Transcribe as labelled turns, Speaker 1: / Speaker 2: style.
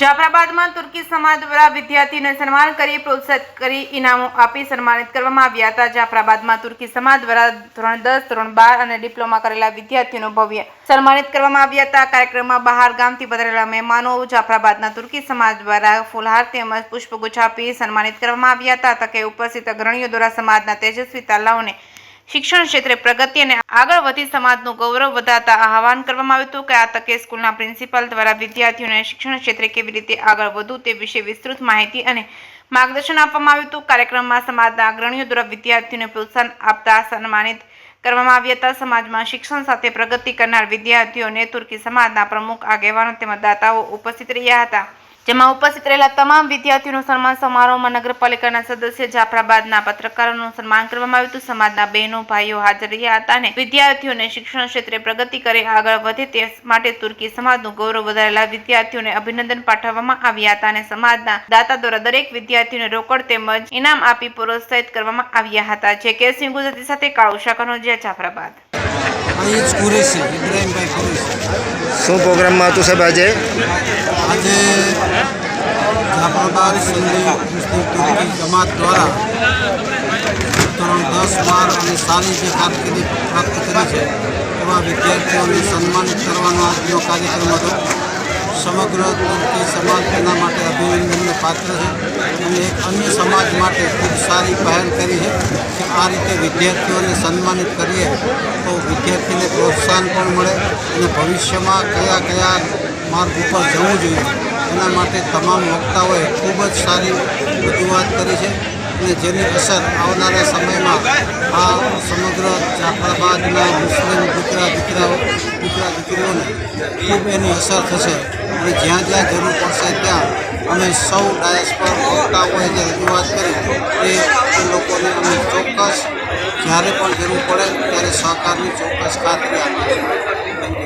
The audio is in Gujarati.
Speaker 1: જાફરાબાદમાં તુર્કી સમાજ દ્વારા વિદ્યાર્થીઓને સન્માન કરી, પ્રોત્સાહિત કરી, ઇનામો આપી સન્માનિત કરવામાં આવ્યા હતા. જાફરાબાદમાં તુર્કી સમાજ દ્વારા ધોરણ દસ, ધોરણ બાર અને ડિપ્લોમા કરેલા વિદ્યાર્થીઓનું ભવ્ય સન્માનિત કરવામાં આવ્યા હતા. કાર્યક્રમમાં બહાર ગામથી પધારેલા મહેમાનો જાફરાબાદના તુર્કી સમાજ દ્વારા ફૂલહાર તેમજ પુષ્પગુચ્છ આપી સન્માનિત કરવામાં આવ્યા હતા. તકે ઉપસ્થિત અગ્રણીઓ દ્વારા સમાજના તેજસ્વી તાલાઓને શિક્ષણ ક્ષેત્રે પ્રગતિ અને આગળ વધી સમાજનું ગૌરવ વધારતા આહવાન કરવામાં આવ્યું હતું કે આ તકે સ્કૂલના પ્રિન્સિપાલ દ્વારા વિદ્યાર્થીઓને શિક્ષણ ક્ષેત્રે કેવી રીતે આગળ વધવું તે વિશે વિસ્તૃત માહિતી અને માર્ગદર્શન આપવામાં આવ્યું હતું. કાર્યક્રમમાં સમાજના અગ્રણીઓ દ્વારા વિદ્યાર્થીઓને પ્રોત્સાહન આપતા સન્માનિત કરવામાં આવ્યા હતા. સમાજમાં શિક્ષણ સાથે પ્રગતિ કરનાર વિદ્યાર્થીઓને તુર્કી સમાજના પ્રમુખ આગેવાનો તેમજ દાતાઓ ઉપસ્થિત રહ્યા હતા. જેમાં ઉપસ્થિત રહેલા તમામ વિદ્યાર્થીઓનું સન્માન સમારોહમાં નગરપાલિકાના સદસ્ય જાફરાબાદના પત્રકારોનું સન્માન કરવામાં આવ્યું હતું. સમાજના બહેનો ભાઈઓ હાજર રહ્યા હતા અને વિદ્યાર્થીઓને શિક્ષણ ક્ષેત્રે પ્રગતિ કરે આગળ વધે તે માટે તુર્કી સમાજનું ગૌરવ વધારેલા વિદ્યાર્થીઓને અભિનંદન પાઠવવામાં આવ્યા હતા અને સમાજના દાતા દ્વારા દરેક વિદ્યાર્થીઓને રોકડ તેમજ ઇનામ આપી પ્રોત્સાહિત કરવામાં આવ્યા હતા. જે કે સિંહ ગુજરાતી સાથે કાળુ શાખાનો જે જાફરાબાદ
Speaker 2: શું પ્રોગ્રામમાં હતું સાહેબ આજે?
Speaker 3: આજે જાફરાબાદ સિંધી મુસ્લિમ તુર્કી જમાત દ્વારા ધોરણ દસ, બાર અને સારી જે કારકિર્દી પ્રાપ્ત કરી છે, એવા વિદ્યાર્થીઓને સન્માનિત કરવાનો આજનો કાર્યક્રમ હતો. સમગ્ર તુર્કી સમાજ તેના માટે અભિનંદનને પાત્ર છે અને એક અન્ય સમાજ માટે ખૂબ સારી પહેલ કરી છે કે આ રીતે વિદ્યાર્થીઓને સન્માનિત કરીએ તો વિદ્યાર્થીને પ્રોત્સાહન પણ મળે અને ભવિષ્યમાં કયા કયા માર્ગ ઉપર જવું જોઈએ એના માટે તમામ વક્તાઓએ ખૂબ જ સારી રજૂઆત કરી છે. અને જેની અસર આવનારા સમયમાં આ સમગ્ર જાફરાબાદના મુસ્લિમ દીકરા દીકરાઓ દીકરા દીકરીઓને ખૂબ એની અસર થશે. અને જ્યાં જ્યાં જરૂર પડશે ત્યાં અમે સૌ ડાયસ પર વક્તાઓએ જે રજૂઆત કરી એ લોકોને અમે ચોક્કસ જ્યારે પણ જરૂર પડે ત્યારે સહકારની ચોક્કસ ખાતરી આપીશું